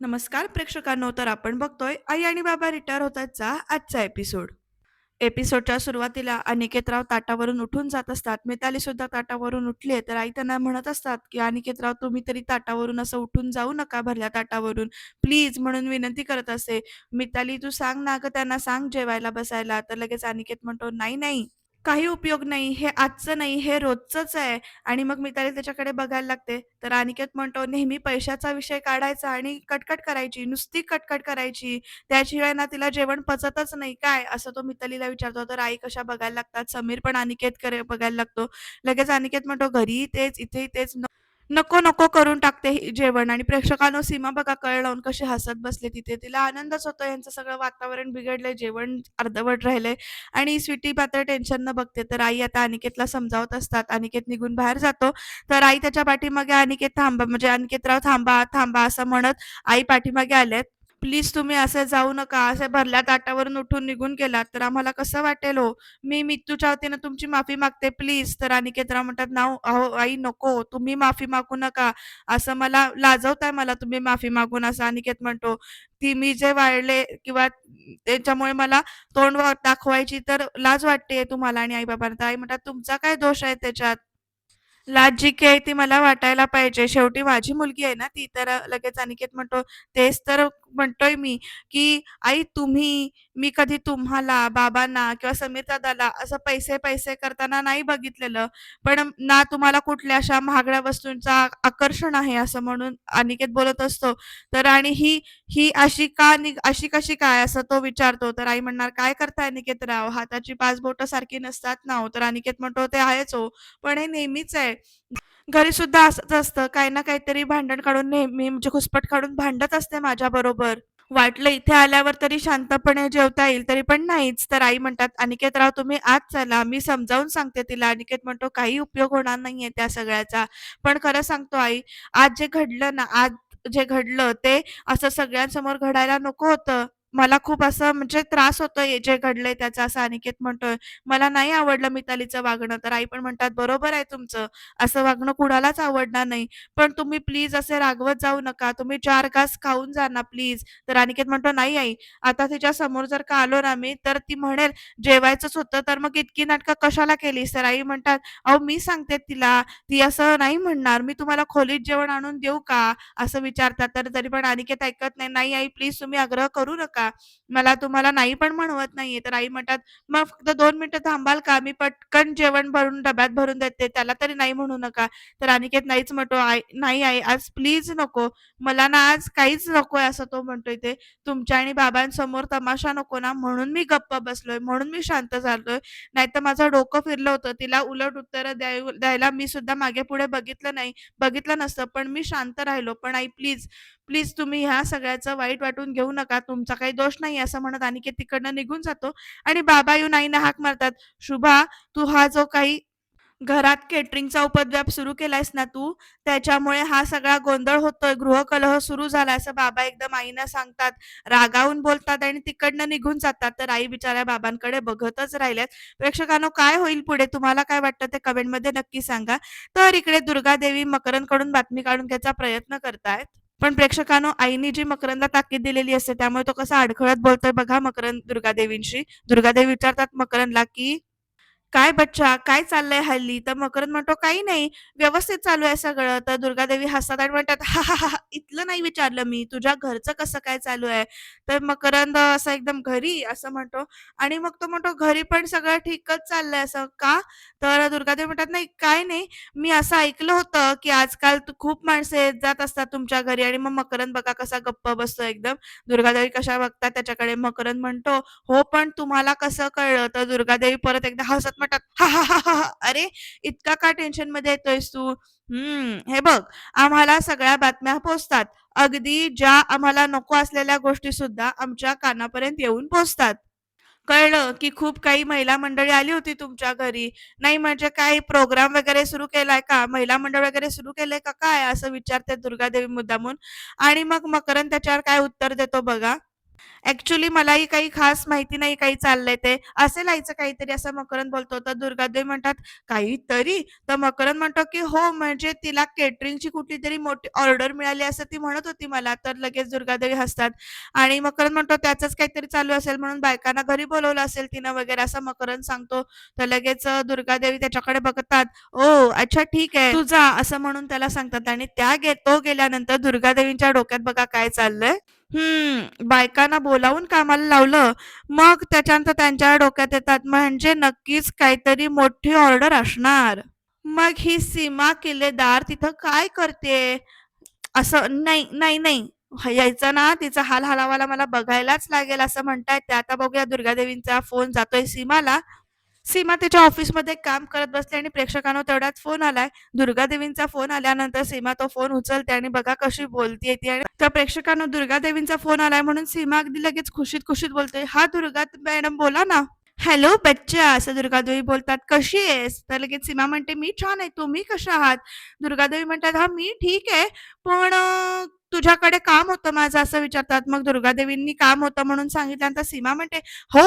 नमस्कार प्रेक्षकांनो तर आपण बघतोय आई आणि बाबा रिटायर होतातचा आजचा एपिसोड. एपिसोडच्या सुरुवातीला अनिकेतराव ताटावरून उठून जात असतात. मिताली सुद्धा ताटावरून उठली तर आई त्यांना म्हणत असतात की अनिकेतराव तुम्ही तरी ताटावरून असं उठून जाऊ नका भरल्या ताटावरून. प्लीज म्हणून विनंती करत असे. मिताली तू सांग ना ग त्यांना सांग जेवायला बसायला. तर लगेच अनिकेत म्हणतो नाही नाही काही उपयोग नाही हे आजचं नाही हे रोजचंच आहे. आणि मग मिताली त्याच्याकडे बघायला लागते. तर अनिकेत म्हणतो नेहमी पैशाचा विषय काढायचा आणि कटकट करायची नुसती कटकट करायची. त्याशिवाय ना तिला जेवण पचतच नाही. काय? असं तो मितालीला विचारतो. तर आई कशा बघायला लागतात? समीर पण अनिकेत करे बघायला लागतो. लगेच अनिकेत म्हणतो घरी तेच इथे तेच न- नको नको करून टाकते हे जेवण. आणि प्रेक्षकांनो सीमा बघा कळ लावून कशी हसत बसले तिथे. तिला आनंदच होतो यांचं सगळं वातावरण बिघडलंय जेवण अर्धवट राहिलंय. आणि स्वीटी मात्र टेन्शन न बघते. तर आई आता अनिकेतला समजावत असतात. अनिकेत निघून बाहेर जातो. तर आई त्याच्या पाठीमागे अनिकेत थांबा म्हणजे अनिकेतराव थांबा थांबा असं म्हणत आई पाठीमागे आलेत. प्लीज तुम्ही असे जाऊ नका असे भरल्या ताटावरून उठून निघून गेलात तर आम्हाला कसं वाटेल हो? मी मित्तूच्या वतीनं तुमची माफी मागते प्लीज. तर अनिकेतराव म्हणतात ना अहो आई नको तुम्ही माफी मागू नका. असं मला लाजवताय मला तुम्ही माफी मागून असं अनिकेत म्हणतो. ती मी जे वाढले किंवा त्याच्यामुळे मला तोंड दाखवायची तर लाज वाटते तुम्हाला आणि आई बाबांना आई म्हणतात तुमचा काय दोष आहे त्याच्यात? लाज जी की आहे ती मला वाटायला पाहिजे. शेवटी माझी मुलगी आहे ना ती तर लगेच अनिकेत म्हणतो तेच तर म्हणतोय मी की आई तुम्ही मी कधी तुम्हाला बाबांना किंवा समीर दादाला असं पैसे पैसे करताना नाही बघितलेलं पण ना तुम्हाला कुठल्या अशा महागड्या वस्तूंचा आकर्षण आहे असं म्हणून अनिकेत बोलत असतो. तर आणि ही ही अशी का अशी कशी काय असं तो विचारतो. तर आई म्हणणार काय करताय अनिकेत राव हाताची पाच बोट सारखी नसतात ना हो? तर अनिकेत म्हणतो ते आहेच हो पण हे नेहमीच आहे. घरी सुद्धा असंच असतं. काही ना काहीतरी भांडण काढून नेहमी म्हणजे घुसपट काढून भांडत असते माझ्या बरोबर वाटलं इथे आल्यावर तरी शांतपणे जेवता येईल तरी पण नाहीच. तर आई म्हणतात अनिकेत राव तुम्ही आज चला. मी समजावून सांगते तिला. अनिकेत म्हणतो काही उपयोग होणार नाहीये त्या सगळ्याचा. पण खरं सांगतो आई आज जे घडलं ना आज जे घडलं ते असं सगळ्यांसमोर घडायला नको होतं. मला खूप असं म्हणजे त्रास होतोय जे घडलंय त्याचा असं अनिकेत म्हणतोय मला नाही आवडलं मितालीचं वागणं तर आई पण म्हणतात बरोबर आहे तुमचं असं वागणं कुणालाच आवडणार नाही. पण तुम्ही प्लीज असे रागवत जाऊ नका तुम्ही चार घास खाऊन जा ना प्लीज तर अनिकेत म्हणतो नाही आई आता तिच्या समोर जर का आलो ना मी तर ती म्हणेल जेवायचंच होतं तर मग इतकी नाटकं कशाला केलीस? तर आई म्हणतात अहो मी सांगते तिला ती असं नाही म्हणणार मी तुम्हाला खोलीत जेवण आणून देऊ का? असं विचारतात. तर तरी पण अनिकेत ऐकत नाही नाही आई प्लीज तुम्ही आग्रह करू नका. मला तुम्हाला नाही पण म्हणवत नाहीये. तर आई म्हणतात मग फक्त दोन मिनिटं थांबाल का? मी पटकन जेवण भरून डब्यात भरून देते. त्याला तरी नाही म्हणू नका. तर अनिकेत नाहीच म्हणतो आई नाही आई आज प्लीज नको. मला ना आज काहीच नकोय असं तो म्हणतोय ते तुमच्या आणि बाबांसमोर तमाशा नको ना? म्हणून मी गप्प बसलोय. म्हणून मी शांत झालोय. नाहीतर माझं डोकं फिरलं होतं. तिला उलट उत्तर द्यायला मी सुद्धा मागे पुढे बघितलं नाही. बघितलं नसतं. पण मी शांत राहिलो. पण आई प्लीज प्लीज तुम्ही ह्या सगळ्याचं वाईट वाटून घेऊ नका तुमचा काही दोष नाही असं म्हणत अनिकेत तिकडनं निघून जातो आणि बाबा येऊन आईना हाक मारतात. शुभा तू हा जो काही घरात केटरिंगचा उपद्व्याप सुरू केलायस ना तू त्याच्यामुळे हा सगळा गोंधळ होतोय गृहकलह सुरू झाला असं बाबा एकदम आईना सांगतात. रागावून बोलतात आणि तिकडनं निघून जातात. तर आई बिचाऱ्या बाबांकडे बघतच राहिल्यात. प्रेक्षकांनो काय होईल पुढे? तुम्हाला काय वाटतं ते कमेंटमध्ये नक्की सांगा. तर इकडे दुर्गादेवी मकरंदकडून बातमी काढून घ्यायचा प्रयत्न करतायत. पण प्रेक्षकांनो आईनी जी मकरंदा ताकीद दिलेली असते त्यामुळे तो कसा अडखळत बोलतोय बघा मकरंद दुर्गादेवींशी. दुर्गादेवी विचारतात मकरंदला की काय बच्चा काय चाललंय हल्ली? तर मकरंद म्हणतो काही नाही व्यवस्थित चालू आहे सगळं. तर दुर्गादेवी हसतात आणि म्हणतात हा हा हा इथलं नाही विचारलं मी. तुझ्या घरचं कसं काय चालू आहे? तर मकरंद असं एकदम घरी असं म्हणतो आणि मग तो म्हणतो घरी पण सगळं ठीकच चाललंय असं का? तर दुर्गादेवी म्हणतात नाही काय नाही. मी असं ऐकलं होतं की आजकाल खूप माणसं येत जात असतात तुमच्या घरी आणि मग मकरंद बघा कसा गप्प बसतो एकदम. दुर्गादेवी कशा बघतात त्याच्याकडे? मकरंद म्हणतो हो पण तुम्हाला कसं कळलं? तर दुर्गादेवी परत एकदा हसत म्हणतात हा हा हा हा अरे इतका का टेन्शनमध्ये येतोयस तू? हम्म हे बघ आम्हाला सगळ्या बातम्या पोचतात. अगदी ज्या आम्हाला नको असलेल्या गोष्टी सुद्धा आमच्या कानापर्यंत येऊन पोचतात. कळलं की खूप काही महिला मंडळी आली होती तुमच्या घरी. नाही म्हणजे काही प्रोग्राम वगैरे सुरू केलाय का? महिला मंडळ वगैरे सुरू केलंय का काय? असं विचारते दुर्गादेवी मुद्दामून. आणि मग मकरंद त्याच्यावर काय उत्तर देतो बघा. ऍक्च्युली मलाही काही खास माहिती नाही काही चाललंय ते. असे लाईचं काहीतरी असं मकरंद बोलतो तर दुर्गादेवी म्हणतात काहीतरी. तर मकरंद म्हणतो की हो म्हणजे तिला केटरिंगची कुठली तरी मोठी ऑर्डर मिळाली असं ती म्हणत होती मला. तर लगेच दुर्गादेवी हसतात. आणि मकरंद म्हणतो त्याचंच काहीतरी चालू असेल म्हणून बायकांना घरी बोलवलं असेल तिनं वगैरे असं मकरंद सांगतो. तर लगेच दुर्गादेवी त्याच्याकडे बघतात. ओ अच्छा ठीक आहे. तुझा असं म्हणून त्याला सांगतात. आणि त्या गे तो गेल्यानंतर दुर्गादेवींच्या डोक्यात बघा काय चाललंय. हम्म बायकांना बोलावून कामाला लावलं मग त्याच्यानंतर त्यांच्या डोक्यात येतात म्हणजे नक्कीच काहीतरी मोठी ऑर्डर असणार. मग ही सीमा किल्लेदार तिथं काय करते? असं नाही नाही नाही. यायचं ना तिचा हाल हलावाला मला बघायलाच लागेल असं म्हणतायत. ते आता बघूया दुर्गादेवींचा फोन जातोय सीमाला. सीमा तिच्या ऑफिसमध्ये काम करत बसली आणि प्रेक्षकांना तेवढ्यात फोन आलाय. दुर्गादेवींचा फोन आल्यानंतर सीमा तो फोन उचलते आणि बघा कशी बोलतीये ती आणि त्या प्रेक्षकांना दुर्गादेवींचा फोन आलाय म्हणून सीमा अगदी लगेच खुशीत खुशीत बोलते हा दुर्गा मॅडम बोला ना. हॅलो बच्चा असं दुर्गादेवी बोलतात कशी आहेस? तर लगेच सीमा म्हणते मी छान आहे तुम्ही कशा आहात? दुर्गादेवी म्हणतात हा मी ठीक आहे पण तुझ्याकडे काम होतं माझं असं विचारतात. मग दुर्गादेवींनी काम होतं म्हणून सांगितल्यानंतर सीमा म्हणते हो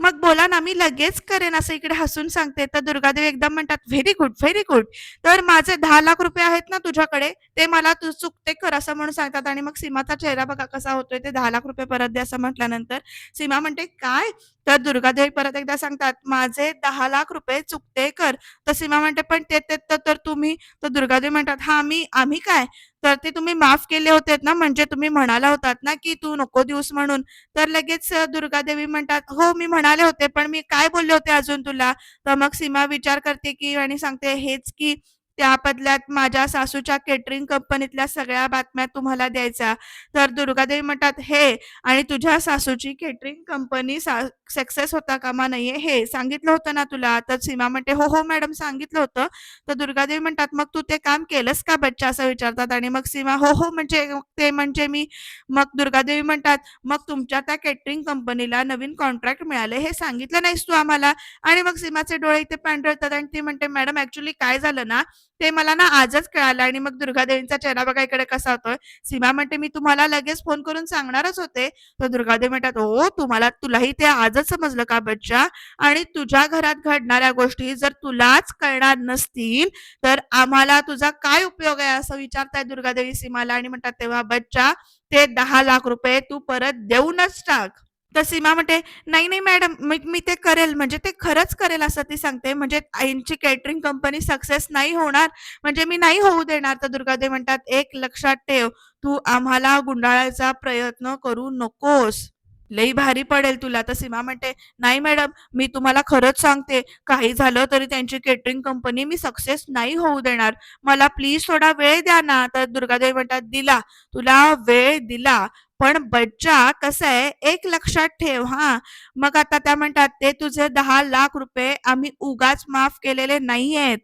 मग बोला ना मी लगेच करेन असं इकडे हसून सांगते. तर दुर्गादेवी एकदम म्हणतात व्हेरी गुड व्हेरी गुड तर माझे दहा लाख रुपये आहेत ना तुझ्याकडे ते मला तू चुकते कर असं म्हणून सांगतात. आणि मग सीमाचा चेहरा बघा कसा होतोय ते दहा लाख रुपये परत दे असं म्हटल्यानंतर सीमा म्हणते काय? तर दुर्गादेवी परत एकदा सांगतात माझे दहा लाख रुपये चुकते कर. तर सीमा म्हणते पण ते ते तर तर तुम्ही. तर दुर्गादेवी म्हणतात हा मी आम्ही काय? तर ते तुम्ही माफ केले होते ना? म्हणजे तुम्ही म्हणाला होतात ना की तू नको दिवस म्हणून. तर लगेच दुर्गादेवी म्हणतात हो मी म्हणाले होते पण मी काय बोलले होते अजून तुला? तर मग सीमा विचार करते की आणि सांगते हेच की त्या बदल्यात माझ्या सासूच्या केटरिंग कंपनीतल्या सगळ्या बातम्या तुम्हाला द्यायच्या. तर दुर्गादेवी म्हणतात हे आणि तुझ्या सासूची केटरिंग कंपनी सक्सेस होता कामा नाहीये हे सांगितलं होतं ना तुला? तर सीमा म्हणते हो हो मॅडम सांगितलं होतं. तर दुर्गादेवी म्हणतात मग तू ते काम केलंस का बच्चा? असं विचारतात आणि मग सीमा हो हो म्हणजे ते म्हणजे मी. मग दुर्गादेवी म्हणतात मग तुमच्या त्या केटरिंग कंपनीला नवीन कॉन्ट्रॅक्ट मिळाले हे सांगितलं नाहीस तू आम्हाला? आणि मग सीमाचे डोळे इथे पांढरतात आणि ती म्हणते मॅडम ऍक्च्युली काय झालं ना ते मला ना आजच कळालं आणि मग दुर्गादेवींचा चेहरा बघा इकडे कसा होतोय. सीमा म्हणते मी तुम्हाला लगेच फोन करून सांगणारच होते. तर दुर्गादेवी म्हणतात हो तुम्हाला तुलाही ते आजच समजलं का बच्चा? आणि तुझ्या घरात घडणाऱ्या गोष्टी जर तुलाच कळणार नसतील तर आम्हाला तुझा काय उपयोग आहे? असं विचारताय दुर्गादेवी सीमाला आणि म्हणतात तेव्हा बच्चा ते दहा लाख रुपये तू परत देऊनच टाक. तर सीमा म्हणते नाही नाही मॅडम मी मी ते करेल. म्हणजे ते खरंच करेल असं ती सांगते. म्हणजे आईंची केटरिंग कंपनी सक्सेस नाही होणार. म्हणजे मी नाही होऊ देणार तर दुर्गादेव म्हणतात एक लक्षात ठेव तू आम्हाला गुंडाळायचा प्रयत्न करू नकोस. लई भारी पडेल तुला. तर सीमा म्हणते नाही मॅडम मी तुम्हाला खरंच सांगते काही झालं तरी त्यांची केटरिंग कंपनी मी सक्सेस नाही होऊ देणार. मला प्लीज थोडा वेळ द्या ना. तर दुर्गादेवी म्हणतात दिला तुला वेळ दिला. पण बच्चा कसं आहे एक लक्षात ठेव हा. मग आता त्या म्हणतात ते तुझे दहा लाख रुपये आम्ही उगाच माफ केलेले नाहीयेत.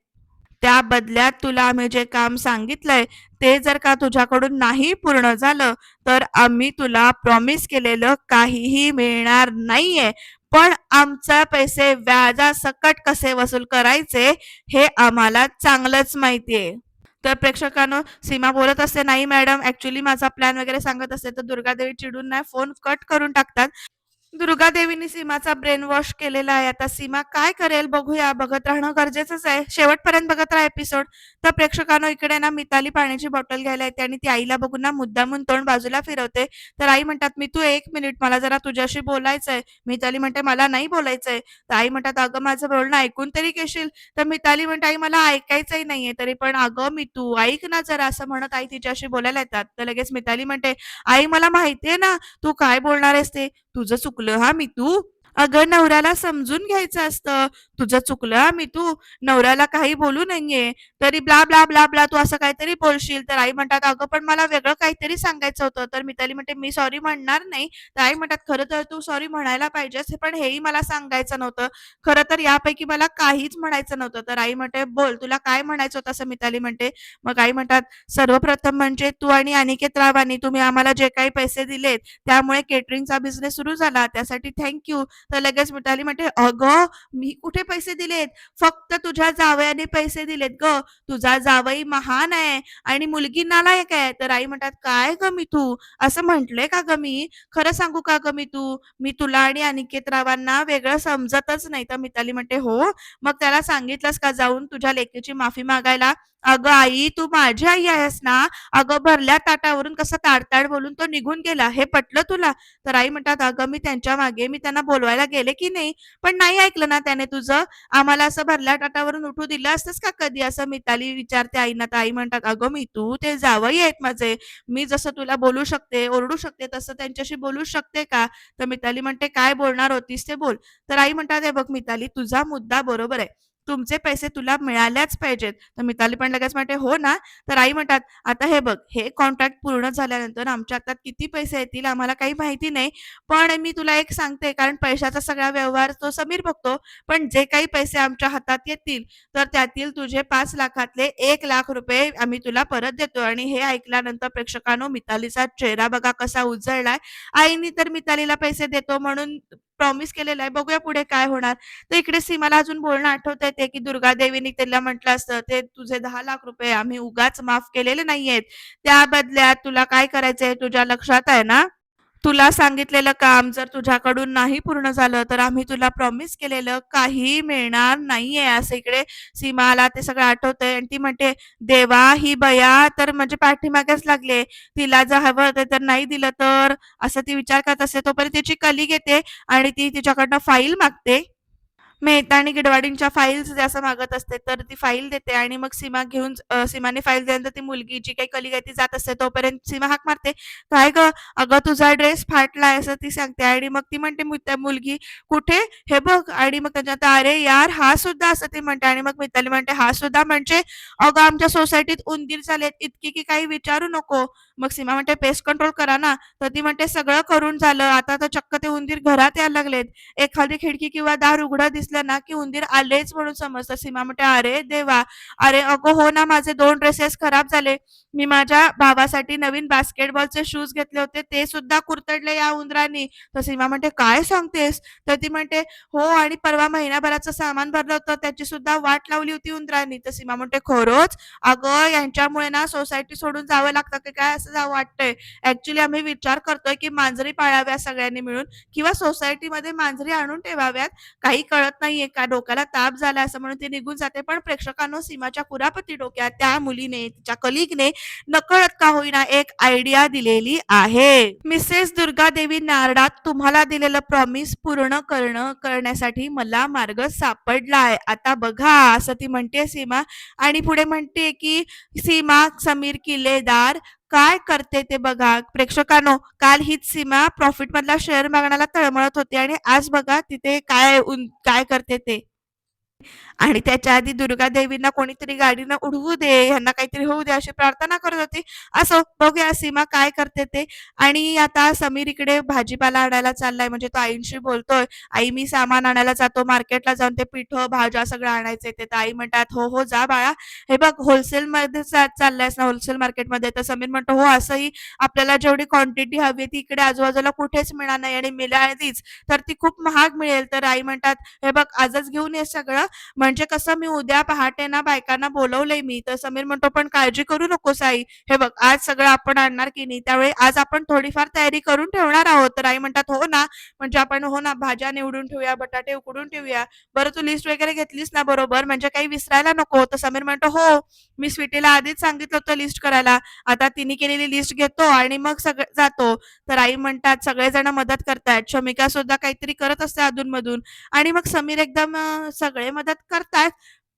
त्या बदल्यात तुला आम्ही जे काम सांगितलंय ते जर का तुझ्याकडून नाही पूर्ण झालं तर आम्ही तुला प्रॉमिस केलेलं काहीही मिळणार नाहीये. पण आमचा पैसे व्याजासकट कसे वसूल करायचे हे आम्हाला चांगलंच माहितीये. तर प्रेक्षकांनो सीमा बोलत असते नाही मॅडम ऍक्च्युली माझा प्लॅन वगैरे सांगत असते तर दुर्गादेवी चिडून नाही फोन कट करून टाकतात. दुर्गादेवीने सीमाचा ब्रेन वॉश केलेला आहे. आता सीमा काय करेल बघूया. बघत राहणं गरजेचंच आहे. शेवटपर्यंत बघत राहा एपिसोड तर प्रेक्षकांनो इकडे ना मिताली पाण्याची बॉटल घ्यायला येते आणि ती आईला बघून ना मुद्दामून तोंड बाजूला फिरवते. तर आई म्हणतात मी तू एक मिनिट मला जरा तुझ्याशी बोलायचंय. मिताली म्हणते मला नाही बोलायचंय. तर आई म्हणतात अगं माझं बोलणं ऐकून तरी घेशील. तर मिताली म्हणते आई मला ऐकायचंही नाहीये तरी पण अगं मी तू ऐक ना जरा असं म्हणत आई तिच्याशी बोलायला येतात. तर लगेच मिताली म्हणते आई मला माहितीये ना तू काय बोलणार आहेस ते. तुझं चुकलं हा मी तू अगं नवऱ्याला समजून घ्यायचं असतं. तुझं चुकलं मी तू. नवऱ्याला काही बोलू नाहीये. तरी ब्ला ब्ला ब्ला ब्ला तू असं काहीतरी बोलशील. तर आई म्हणतात अगं पण मला वेगळं काहीतरी सांगायचं होतं. तर मिताली म्हणते मी सॉरी म्हणणार नाही. तर आई म्हणतात खरं तर तू सॉरी म्हणायला पाहिजेस पण हेही मला सांगायचं नव्हतं. खरं तर यापैकी मला काहीच म्हणायचं नव्हतं. तर आई म्हणते बोल तुला काय म्हणायचं होतं? असं मिताली म्हणते. मग आई म्हणतात सर्वप्रथम म्हणजे तू आणि अनिकेत रावानी तुम्ही आम्हाला जे काही पैसे दिलेत त्यामुळे केटरिंगचा बिझनेस सुरू झाला. त्यासाठी थँक्यू तर लगेच मिताली म्हणते अगं मी कुठे पैसे दिलेत? फक्त तुझ्या जावयाने पैसे दिलेत ग. तुझा जावई महान आहे आणि मुलगी नालायक आहे. तर आई म्हणतात काय ग मी तू? असं म्हंटलंय का ग मी? खरं सांगू का ग मी तू? मी तुला आणि अनिकेत रावांना वेगळं समजतच नाही. तर मिताली म्हणते हो मग त्याला सांगितलंस का जाऊन तुझ्या लेकीची माफी मागायला? अगं आई तू माझी आई आहेस ना? अगं भरल्या ताटावरून कसं ताडताड बोलून तो निघून गेला. हे पटलं तुला? तर आई म्हणतात अगं मी त्यांच्या मागे मी त्यांना बोलवायला गेले की नाही? पण नाही ऐकलं ना त्याने तुझं? आम्हाला असं भरल्या ताटावरून उठू दिलं असतंस का कधी? असं मिताली विचारते आईना. तर आई म्हणतात अगं मी तू ते जावई आहेत माझे. मी जसं तुला बोलू शकते ओरडू शकते तसं त्यांच्याशी बोलू शकते का? तर मिताली म्हणते काय बोलणार होतीस ते बोल. तर आई म्हणतात हे बघ मिताली तुझा मुद्दा बरोबर आहे. तुमचे पैसे तुला मिळाल्याच पाहिजेत. तर मिताली पण लगेच म्हणते हो ना. तर आई म्हणतात आता हे बघ हे कॉन्ट्रॅक्ट पूर्ण झाल्यानंतर आमच्या हातात किती पैसे येतील आम्हाला काही माहिती नाही. पण मी तुला एक सांगते कारण पैशाचा सगळा व्यवहार तो समीर बघतो. पण जे काही पैसे आमच्या हातात येतील तर त्यातील तुझे पाच लाखातले एक लाख रुपये आम्ही तुला परत देतो. आणि हे ऐकल्यानंतर प्रेक्षकांनो मितालीचा चेहरा बघा कसा उजळलाय. आईनी तर मितालीला पैसे देतो म्हणून प्रॉमिस केलेलं आहे. बघूया पुढे काय होणार. तर इकडे सीमाला अजून बोलणं आठवत येते की दुर्गा देवीने त्याला म्हटलं असतं ते तुझे दहा लाख रुपये आम्ही उगाच माफ केलेले नाहीयेत. त्या बदल्यात तुला काय करायचंय? तुझ्या लक्षात आहे ना? तुला सांगितलेलं काम जर तुझ्याकडून नाही पूर्ण झालं तर आम्ही तुला प्रॉमिस केलेलं काही मिळणार नाहीये. असं इकडे सीमाला ते सगळं आठवतंय आणि ती म्हणते देवा ही बया तर म्हणजे पाठीमागेच लागले तिला जर हवं होतं तर नाही दिलं तर? असं ती विचार करत असते. तोपर्यंत तिची कली घेते आणि ती तिच्याकडनं फाईल मागते. मेहता आणि गिडवाडींच्या फाईल्स असं मागत असते तर ती फाईल देते आणि मग सीमा घेऊन सीमाने फाईल दिल्यानंतर ती मुलगी जी काही कलिग आहे ती जात असते. तोपर्यंत सीमा हाक मारते. काय ग? अगं तुझा ड्रेस फाटलाय असं ती सांगते आणि मग ती म्हणते मुलगी कुठे? हे बघ. आणि मग त्याच्यात अरे यार हा सुद्धा असं ती म्हणते. आणि मग मिताली म्हणते हा सुद्धा म्हणजे अगं आमच्या सोसायटीत उंदीर चालेत इतकी की काही विचारू नको. मग सीमा म्हणते पेस्ट कंट्रोल करा ना. तर ती म्हणते सगळं करून झालं. आता तर चक्क ते उंदीर घरात यायला लागलेत. एखादी खिडकी किंवा दार उघडं दिसलं ना की उंदीर आलेच म्हणून समजतं. सीमा म्हणते अरे देवा. अरे अगो हो ना माझे दोन ड्रेसेस खराब झाले. मी माझ्या भावासाठी नवीन बास्केटबॉलचे शूज घेतले होते. ते सुद्धा कुरतडले या उंदरांनी. तर सीमा म्हणते काय सांगतेस? तर ती म्हणते हो आणि परवा महिन्याभराचं सामान भरलं होतं. त्याची सुद्धा वाट लावली होती उंदरांनी. तर सीमा म्हणते खरोच? अगं यांच्यामुळे ना सोसायटी सोडून जावं लागतं की काय असं असं वाटतंय. ऍक्च्युली आम्ही विचार करतोय की मांजरी पाळाव्या सगळ्यांनी मिळून किंवा सोसायटीमध्ये मांजरी आणून ठेवाव्यात. काही कळत नाहीये का? डोक्याला ताप झाला असं म्हणून ती निघून जाते. पण प्रेक्षकांनो सीमाच्या कुरापती डोक्यात त्या मुलीने तिच्या कलिगने नकळत का होईना एक आयडिया दिलेली आहे. मिसेस दुर्गा देवी नारडात तुम्हाला दिलेलं प्रॉमिस पूर्ण करणं करण्यासाठी मला मार्ग सापडलाय. आता बघा असं ती म्हणते सीमा. आणि पुढे म्हणते की सीमा समीर किल्लेदार काय करते ते बघा. प्रेक्षकांनो काल हीच सीमा प्रॉफिट मधला शेअर मागण्याला तळमळत होती आणि आज बघा तिथे काय काय करते ते. आणि त्याच्या आधी दुर्गा देवींना कोणीतरी गाडीनं उडवू दे ह्यांना काहीतरी होऊ दे अशी प्रार्थना करत होती. असो बघूया सीमा काय करते ते. आणि आता समीर इकडे भाजीपाला आणायला चाललाय. म्हणजे तो आईंशी बोलतोय आई मी सामान आणायला जातो. मार्केटला जाऊन ते पिठ भाज्या सगळं आणायचंय ते. आई म्हणतात हो हो जा बाळा. हे बघ होलसेल मध्ये चाललायस ना होलसेल मार्केटमध्ये. तर समीर म्हणतो हो असंही आपल्याला जेवढी क्वांटिटी हवी ती इकडे आजूबाजूला कुठेच मिळणार नाही. आणि मिळालीच तर ती खूप महाग मिळेल. तर आई म्हणतात हे बघ आजच घेऊन ये सगळं. म्हणजे कसं मी उद्या पहाटे ना बायकांना बोलवलंय मी तर समीर म्हणतो पण काळजी करू नकोस आई हे बघ आज सगळं आपण आणणार की नाही त्यावेळी आज आपण थोडीफार तयारी करून ठेवणार आहोत. तर आई म्हणतात हो ना म्हणजे आपण हो ना भाज्या निवडून ठेवूया बटाटे उकडून ठेवूया. बरं तू लिस्ट वगैरे घेतलीस ना बरोबर? म्हणजे काही विसरायला नको. तर समीर म्हणतो हो मी स्वीटीला आधीच सांगितलं होतं लिस्ट करायला. आता तिने केलेली लिस्ट घेतो आणि मग सगळं जातो. तर आई म्हणतात सगळेजण मदत करतायत. शमिका सुद्धा काहीतरी करत असते अधूनमधून. आणि मग समीर एकदम सगळे मदत करतायत.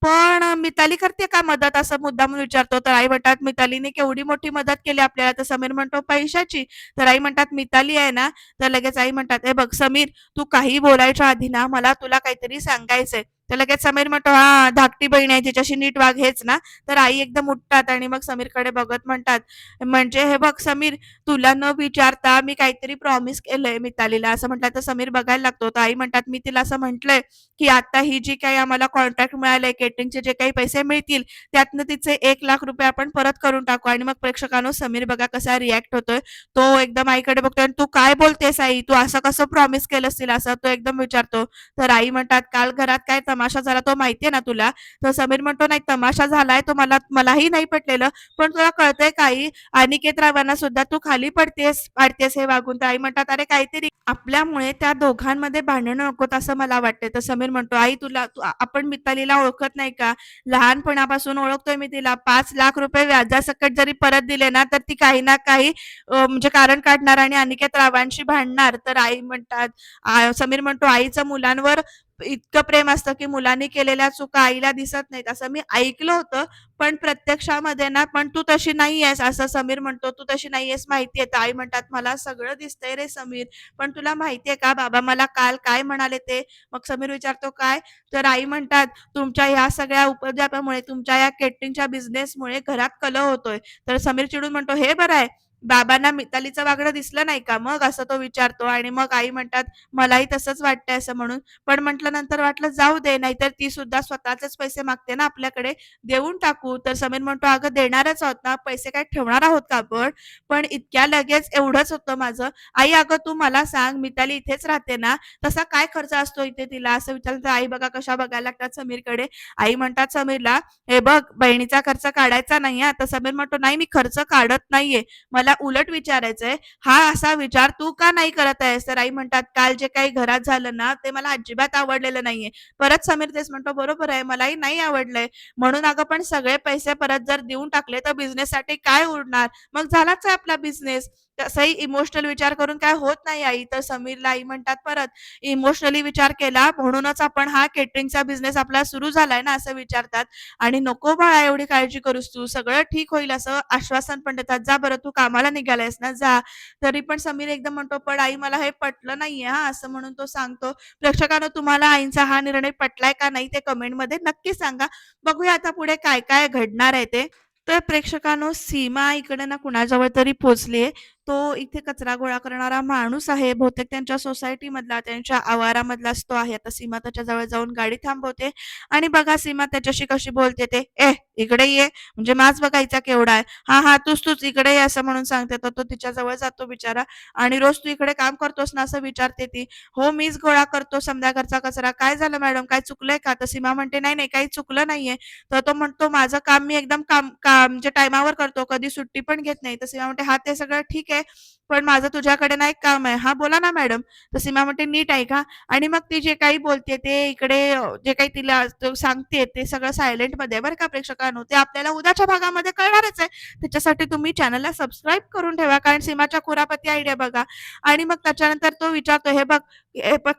पण मिताली करते का मदत? असं मुद्दाम विचारतो. तर आई म्हणतात मितालीने केवढी मोठी मदत केली आपल्याला? तर समीर म्हणतो पैशाची. तर आई म्हणतात मिताली आहे ना? तर लगेच आई म्हणतात हे बघ समीर तू काही बोलायच्या आधी ना मला तुला काहीतरी सांगायचंय. तर लगेच समीर म्हणतो हा धाकटी बहीण आहे तिच्याशी नीट वाघ हेच ना. तर आई एकदम उठतात आणि मग समीरकडे बघत म्हणतात म्हणजे हे बघ समीर तुला न विचारता मी काहीतरी प्रॉमिस केलंय मितालीला. असं म्हटलं तर समीर बघायला लागतो. तर आई म्हणतात मी तिला असं म्हटलंय की आता ही जी काही आम्हाला कॉन्ट्रॅक्ट मिळालंय केटरिंगचे जे काही पैसे मिळतील त्यातनं तिचे एक लाख रुपये आपण परत करून टाकू. आणि मग प्रेक्षकांनो समीर बघा कसा रिॲक्ट होतोय. तो एकदम आईकडे बघतोय आणि तू काय बोलतेस आई? तू असं कसं प्रॉमिस केलं असतील असं तो एकदम विचारतो. तर आई म्हणतात काल घरात काय तमाशा झाला तो माहितीये ना तुला? तर समीर म्हणतो नाही तमाशा झालाय तो मला मलाही नाही पटलेलं पण तुला कळतंय काही? अनिकेत रावांना सुद्धा तू खाली पडतेस पाडतेस हे वागून. तर आई म्हणतात अरे काहीतरी आपल्यामुळे त्या दोघांमध्ये भांडणं नकोत असं मला वाटतंय. तर समीर म्हणतो आई तुला आपण मितालीला ओळखत नाही का? लहानपणापासून ओळखतोय मी तिला. पाच लाख रुपये व्याजासकट जरी परत दिले ना तर ती काही ना काही म्हणजे कारण काढणार आणि अनिकेत रावांशी भांडणार. तर आई म्हणतात समीर म्हणतो आईचं मुलांवर इतकं प्रेम असतं की मुलांनी केलेल्या चुका आईला दिसत नाहीत असं मी ऐकलं होतं. पण प्रत्यक्षामध्ये ना पण तू तशी नाहीयेस असं समीर म्हणतो तू तशी नाहीयेस माहितीये आहे. आई म्हणतात मला सगळं दिसतंय रे समीर पण तुला माहितीये का बाबा मला काल काय म्हणाले ते? मग समीर विचारतो काय? तर आई म्हणतात तुमच्या ह्या सगळ्या उपद्व्यापामुळे तुमच्या या केटरिंगच्या बिझनेसमुळे घरात कलह होतोय. तर समीर चिडून म्हणतो हे बरं आहे बाबांना मितालीचं वागणं दिसलं नाही का? मग असं तो विचारतो आणि मग आई म्हणतात मलाही तसंच वाटतंय असं म्हणून. पण म्हटल्यानंतर नंतर वाटलं जाऊ दे नाहीतर ती सुद्धा स्वतःचेच पैसे मागते ना आपल्याकडे. देऊन टाकू. तर समीर म्हणतो अगं देणारच आहोत ना. पैसे काय ठेवणार आहोत का आपण? पण इतक्या लगेच एवढंच होतं माझं. आई अगं तू मला सांग मिताली इथेच राहते ना? तसा काय खर्च असतो इथे तिला? असं विचारलं. तर आई बघा कशा बघायला लागतात समीरकडे. आई म्हणतात समीरला हे बघ बहिणीचा खर्च काढायचा नाही आता. समीर म्हणतो नाही मी खर्च काढत नाहीये. मला उलट विचारायचंय हा असा विचार तू का नाही करत आहेस? तर आई म्हणतात काल जे काही घरात झालं ना ते मला अजिबात आवडलेलं नाहीये. परत समीर तेच म्हणतो बरोबर आहे मलाही नाही आवडलंय. म्हणून अगं पण सगळे पैसे परत जर देऊन टाकले तर बिझनेस साठी काय उरणार? मग झालाच आहे आपला बिझनेस तसंही इमोशनल विचार करून काय होत नाही आई. तर समीरला आई म्हणतात परत इमोशनली विचार केला म्हणूनच आपण हा केटरिंगचा बिझनेस आपला सुरू झालाय ना असं विचारतात. आणि नको बाळा एवढी काळजी करूस तू सगळं ठीक होईल असं आश्वासन पण देतात. जा बरं तू कामाला निघालायस ना जा. तरी पण समीर एकदम म्हणतो पण आई मला हे पटलं नाहीये हा असं म्हणून तो सांगतो. प्रेक्षकांनो तुम्हाला आईंचा हा निर्णय पटलाय का नाही ते कमेंटमध्ये नक्की सांगा. बघूया आता पुढे काय काय घडणार आहे ते. तर प्रेक्षकांनो सीमा इकडे ना कुणाजवळ तरी पोचलीये. तो इथे कचरा गोळा करणारा माणूस आहे. बहुतेक त्यांच्या सोसायटी मधला त्यांच्या आवारामधलाच तो आहे. आता सीमा त्याच्याजवळ जाऊन गाडी थांबवते. आणि बघा सीमा त्याच्याशी कशी बोलते ते. ए इकडे ये. म्हणजे माझ बघायचा केवढा आहे. हा हा तूच तूच. इकडे ये असं म्हणून सांगते. तर तो तिच्या जवळ जातो बिचारा. आणि रोज तू इकडे काम करतोस ना असं विचारते ती. हो मीच गोळा करतो संध्याकाळचा कचरा. काय झालं मॅडम? काय चुकलंय का? तर सीमा म्हणते नाही नाही काही चुकलं नाहीये. तर तो म्हणतो माझं काम मी एकदम काम काम म्हणजे टायमावर करतो. कधी सुट्टी पण घेत नाही. तर सीमा म्हणते हा ते सगळं ठीक आहे. पण माझं तुझ्याकडे ना एक काम आहे. हा बोला ना मॅडम. तर सीमा म्हणते नीट आहे का आणि मग ती जे काही बोलते ते इकडे जे काही तिला सांगते ते सगळं सायलेंटमध्ये बरं का प्रेक्षकांनो ते आपल्याला उद्याच्या भागामध्ये कळणारच आहे. त्याच्यासाठी तुम्ही चॅनलला सबस्क्राईब करून ठेवा कारण सीमाच्या कुरापती आयडिया बघा. आणि मग त्याच्यानंतर तो विचारतो हे बघ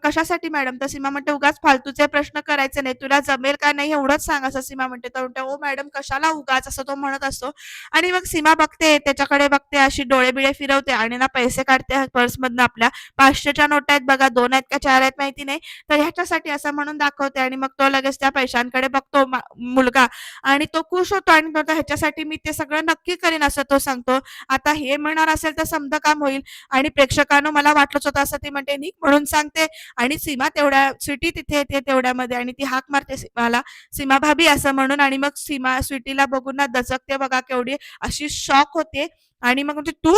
कशासाठी मॅडम? तर सीमा म्हणते उगाच फालतूचे प्रश्न करायचे नाही तुला जमेल का नाही एवढंच सांग असं सीमा म्हणते. तर म्हणते ओ मॅडम कशाला उगाच? असं तो म्हणत असतो. आणि मग सीमा बघते त्याच्याकडे बघते अशी डोळे बिळे फिरवते आणि ना पैसे काढते पर्स मधनं आपल्या. पाचशेच्या नोट आहेत बघा दोन आहेत का चार आहेत माहिती नाही. तर ह्याच्यासाठी असं म्हणून दाखवते आणि मग तो लगेच त्या पैशांकडे बघतो मुलगा. आणि तो खुश होतो आणि म्हणतो, ह्याच्यासाठी मी ते सगळं नक्की करीन असं तो सांगतो. आता हे म्हणणार असेल तर समजा काम होईल. आणि प्रेक्षकांनो मला वाटलंच होतं असं ती म्हणते निक म्हणून सांग सांगते. आणि सीमा तेवढ्या स्वीटी तिथे येते तेवढ्यामध्ये आणि ती हाक मारते सीमाला. सीमा भाभी असं म्हणून आणि मग सीमा स्वीटीला बघून ना दचकते बघा केवढी अशी शॉक होते. आणि मग म्हणजे तू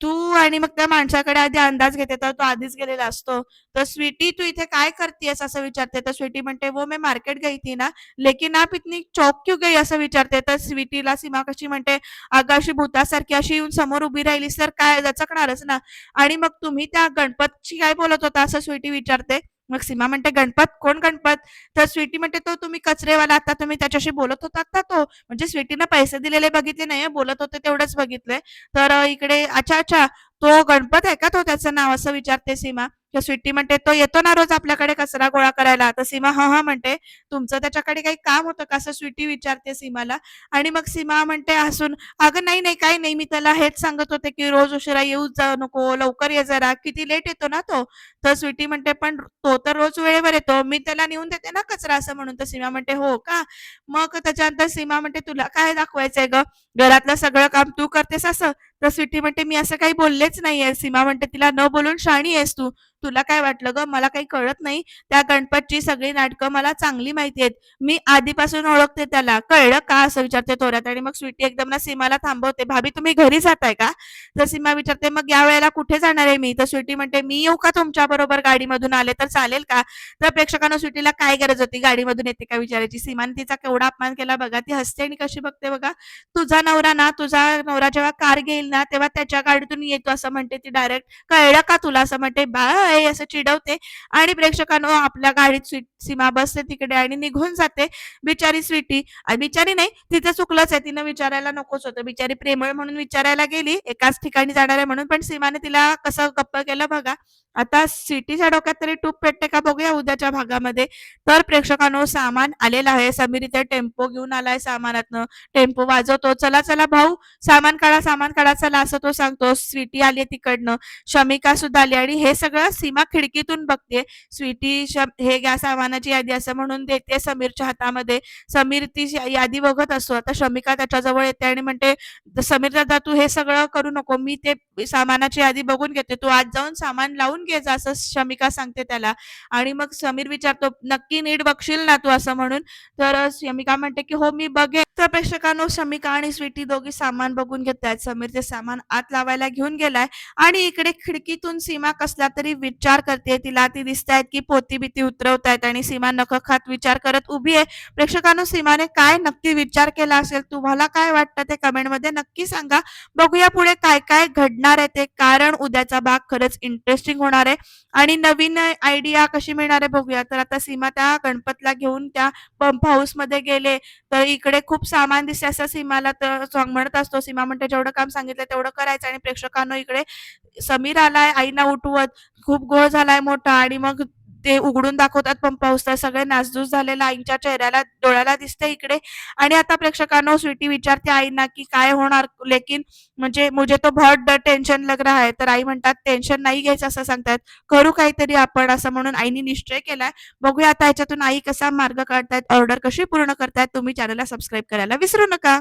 तू आणि मग त्या माणसाकडे आधी अंदाज घेते तर तो आधीच गेलेला असतो. तर स्वीटी तू इथे काय करतेस असं विचारते? तर स्वीटी म्हणते वो मी मार्केट गई थी ना लेकिन आप इतनी चौक क्यों गई? असं विचारते. तर स्वीटीला सीमा कशी म्हणते अगं अशी भूतासारखी अशी येऊन समोर उभी राहिलीस तर काय? जचकणारच ना. आणि मग तुम्ही त्या गणपतची काय बोलत होता? असं स्वीटी विचारते. मग सीमा म्हणते गणपत? कोण गणपत? तर स्वीटी म्हणते तो तुम्ही कचरेवाला आता तुम्ही त्याच्याशी बोलत होता ना तो. म्हणजे स्वीटीनं पैसे दिलेले बघितले नाही बोलत होते तेवढंच बघितले तर इकडे अच्छा अच्छा तो गणपत आहे का तो? त्याचं नाव असं विचारते सीमा. किंवा स्वीटी म्हणते तो येतो ना रोज आपल्याकडे कचरा गोळा करायला. तर सीमा हा हा म्हणते तुमचं त्याच्याकडे काही काम होतं का? असं स्वीटी विचारते सीमाला. आणि मग सीमा म्हणते हसून अगं नाही नाही काही नाही. मी त्याला हेच सांगत होते की रोज उशिरा येऊच जाऊ नको लवकर ये जरा. किती लेट येतो ना तो? तर स्वीटी म्हणते पण तो तर रोज वेळेवर येतो. मी त्याला नेऊन देते ना कचरा असं म्हणून. तर सीमा म्हणते हो का? मग त्याच्यानंतर सीमा म्हणते तुला काय दाखवायचंय ग? घरातलं सगळं काम तू करतेस असं? तर स्वीटी म्हणते मी असं काही बोललेच नाहीये. सीमा म्हणते तिला न बोलून शाणी आहेस तू. तुला काय वाटलं ग? मला काही कळत नाही. त्या गणपतची सगळी नाटकं मला चांगली माहिती आहेत. मी आधीपासून ओळखते त्याला. कळलं का? असं विचारते थोड्यात आणि मग स्वीटी एकदम ना सीमाला थांबवते भाभी तुम्ही घरी जाताय का? तर सीमा विचारते मग या वेळेला कुठे जाणार आहे मी? तर स्वीटी म्हणते मी येऊ का तुमच्या बरोबर गाडीमधून आले तर चालेल का? तर प्रेक्षकांना स्वीटीला काय गरज होती गाडीमधून येते का विचारायची? सीमाने तिचा केवढा अपमान केला बघा ती हसते आणि कशी बघते बघा. तुझा नवरा ना तुझा नवरा जेव्हा कार घेईल ना तेव्हा त्याच्या गाडीतून येतो असं म्हणते ती डायरेक्ट कळलं का तुला असं म्हणते बाय असं चिडवते. आणि प्रेक्षकांनो आपल्या गाडीत सीमा बसते तिकडे आणि निघून जाते. बिचारी स्वीटी. बिचारी नाही तिचं चुकलंच आहे. तिनं विचारायला नकोच होतं. बिचारी प्रेमळ म्हणून विचारायला गेली. एकाच ठिकाणी जाणार आहे म्हणून. पण सीमाने तिला कसं गप्प केलं बघा. आता सिटीच्या डोक्यात तरी टूप पेटते का बघूया उद्याच्या भागामध्ये. तर प्रेक्षकांनो सामान आलेलं आहे. समीर इथे टेम्पो घेऊन आलाय सामानातनं. टेम्पो वाजवतो. चला चला भाऊ. सामान काढा सामान काढा. चला असं तो सांगतो स्वीटी आली तिकडनं शमिका सुद्धा आली. आणि हे सगळं सीमा खिडकीतून बघते. स्वीटी हे घ्या सामानाची यादी असं म्हणून देते समीरच्या हातामध्ये. समीर ती यादी बघत असतो. आता शमिका त्याच्याजवळ येते आणि म्हणते समीर दादा तू हे सगळं करू नको. मी ते सामानाची यादी बघून घेते. तू आज जाऊन सामान लावून घे जा असं शमिका सांगते त्याला. आणि मग समीर विचारतो नक्की नीट बघशील ना तू असं म्हणून? तर शमिका म्हणते की हो मी बघेन. तर प्रेक्षकांनो शमिका आणि स्वीटी दोघी सामान बघून घेत आहेत. समीर ते सामान आत लावायला घेऊन गेलाय. आणि इकडे खिडकीतून सीमा कसला तरी विचार करते तिला ती दिसत आहेत की पोती बिती उतरवत आहेत आणि सीमा नख खात विचार करत उभी आहे. प्रेक्षकांनो सीमाने काय नक्की विचार केला असेल? तुम्हाला काय वाटतं? ते कमेंटमध्ये नक्की सांगा. बघूया पुढे काय काय घडणार आहे ते. कारण उद्याचा भाग खरंच इंटरेस्टिंग होणार आहे. आणि नवीन आयडिया कशी मिळणार आहे बघूया. तर आता सीमा त्या गणपतला घेऊन त्या पंप हाऊसमध्ये गेले. तर इकडे खूप सामान दिसते असं सीमाला तर म्हणत असतो. सीमा म्हणते जेवढं काम सांगितलं तेवढं करायचं आणि प्रेक्षकांना इकडे समीर आलाय आईना उठवत खूप गोळ झालाय मोठा आणि मग ते उघडून दाखवतात पंप हाऊस तर सगळे नासधूस झालेला आईच्या चेहऱ्याला डोळ्याला दिसते इकडे. आणि आता प्रेक्षकांनो स्वीटी विचारते आईना की काय होणार? लेकिन म्हणजे मुझे तो बहुत डर टेन्शन लग रहा है. तर आई म्हणतात टेन्शन नाही घ्यायचं असं सांगतात. करू काहीतरी आपण असं म्हणून आईनी निश्चय केलाय. बघूया आता ह्याच्यातून आई कसा मार्ग काढतायत ऑर्डर कशी पूर्ण करतायत तुम्ही चॅनलला सबस्क्राईब करायला विसरू नका.